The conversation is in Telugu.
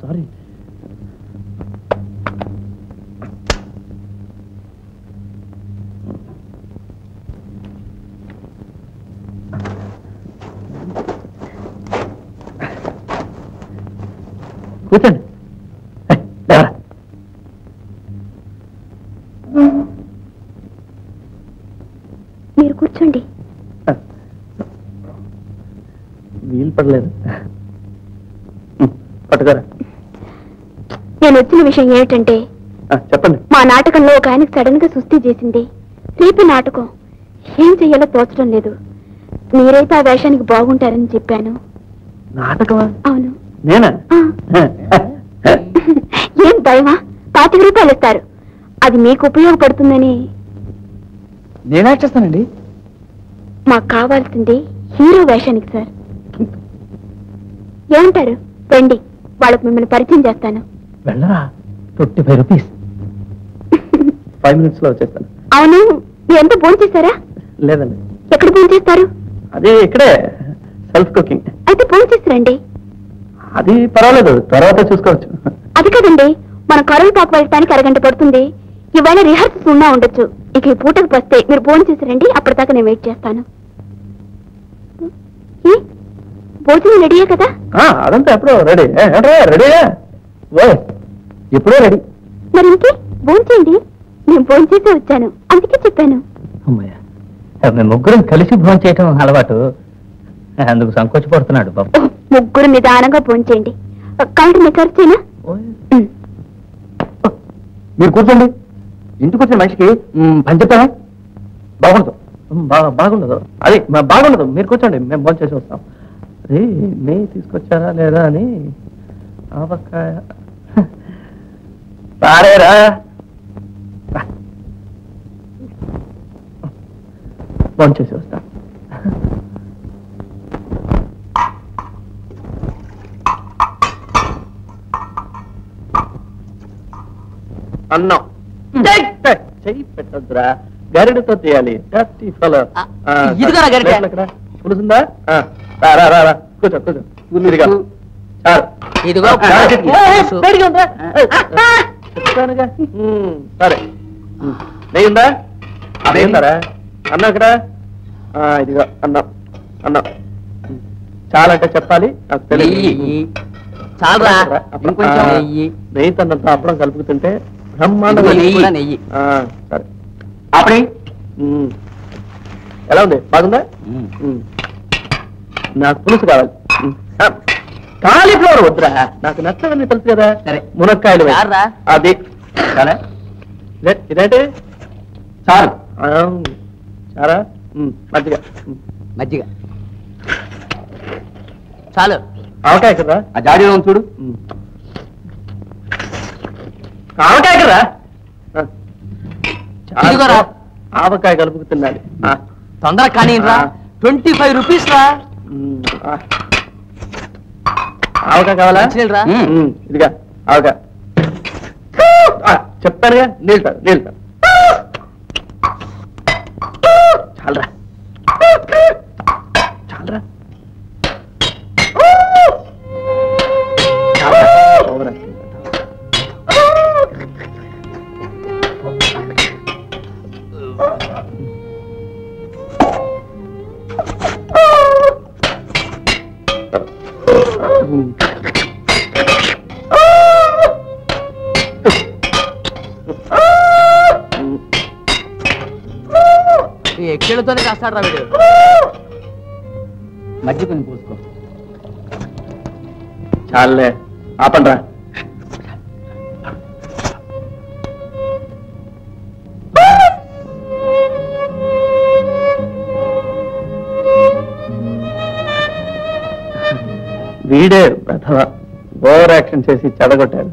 సారీ కూర్చోండి. మీరు కూర్చోండి. వీలు పడలేదు. నేను వచ్చిన విషయం ఏమిటంటే చెప్పండి. మా నాటకంలో ఒక ఆయనకు సడన్గా సుస్థి చేసింది. రేపు నాటకం. ఏం చెయ్యాలో తోచడం లేదు. మీరైతే ఆ వేషానికి బాగుంటారని చెప్పాను. నాటకమా? అవును. నేనా? ఏం భయమా? పాతిక రూపాయలు ఇస్తారు. అది మీకు ఉపయోగపడుతుందని. నేనే చేస్తానండి. మాకు కావాల్సింది హీరో వేషానికి సార్. ఏమంటారు? రండి వాళ్ళకు మిమ్మల్ని పరిచయం చేస్తాను. వెళ్ళరా? Twenty five rupees. ఫైవ్ మినిట్స్లో వచ్చేస్తాను. అవును మీరంతా భోజనం చేస్తారా లేదండి. ఎక్కడ భోజనం చేస్తారు? అది ఇక్కడే సెల్ఫ్ కుకింగ్. అయితే భోజనం చేస్తారండి. అది పర్వాలేదు తర్వాత చూసుకోవచ్చు. అది కదండి మన కరువు పాకు వెళ్ళటానికి అరగంట పడుతుంది. ఇవాళ రిహార్సల్స్ ఉన్నా ఉండొచ్చు. ఇక ఈ పూటకు వస్తే మీరు భోజనం చేసారండి అప్పటిదాకా నేను వెయిట్ చేస్తాను? భోజనం రెడీయే కదా? ఆ, అదంతా ఎప్పుడో రెడీ. రెడీయా? ఓ ఎప్పుడో రెడీ. మరి ఇంకే భోజనం చేయండి నేను భోజనం చేసే వచ్చాను. అందుకే చెప్పాను. అమ్మయ్య మేము ముగ్గురం కలిసి భోజనం చేయటం అలవాటు. అందుకు సంకోచపడుతున్నాడు బాబు. ముగ్గురు నిదానంగా భోజనం చేయండి కాబట్టి మీకు ఖర్చేనా. మీరు కూర్చోండి. ఇంటికి వచ్చిన మనిషికి మ్, పని చెప్పారా? బాగుండదు. మ్, బాగుండదు. అది మా- బాగుండదు. మీరు కూర్చోండి. మేము భోజనం చేసి వస్తాం. అది నెయ్యి తీసుకొచ్చారా లేదా అని? ఆవకాయ సారేరా రా. భోజనం చేసి వస్తాం. అన్నం. చెయ్యి పెట్టద్దురా. గరిటతో తీయాలి. పులుసుందా? రా రా కూర్చో కూర్చో. ఇదిగో చెప్తానుగా. సరే. ఉమ్, నెయ్యి ఉందా? నెయ్యి ఉందారా అన్నం ఇక్కడ ఆ, ఇదిగో అన్నం. అన్నం. ఉమ్, చాలంటే చెప్పాలి నాకు తెలియదు. నెయ్యి. తనంత అప్పడం కలుపుతుంటే బ్రహ్మాండంగా నెయ్యి. సరే. అప్పుడే ఎలా ఉంది? బాగుందా. నాకు పులుసు కావాలి. కాలీఫ్లవర్ వద్దురా. నాకు నచ్చవన్నీ తెలుసు కదా. సరే. మునక్కాయలు. అది. చాలా. ఇదేంటి? చారా. ఉమ్, మజ్జిగ. మజ్జిగ. చాలు. ఆవకాయ కదా ఆ జాడీలో చూడు. ఆవకాయ కదా. ఆవకాయ కలుపుకు తినాలి ఆ. తొందరగా కానీ. ట్వంటీ ఫైవ్ రూపీస్ రా ఉమ్, ఆ. ఆవకాయ కావాలా ఇదిగా ఆవకాయ. ఆ, చెప్పానుగా నీళ్ళు నీళ్ళు ఉమ్. ఉమ్. కాస్తాడు రా వీడు మధ్య కొన్ని పోసుకో చాలే ఆపండ్రా వీడే ప్రథమ. ఓవర్ యాక్షన్ చేసి చెడగొట్టాడు.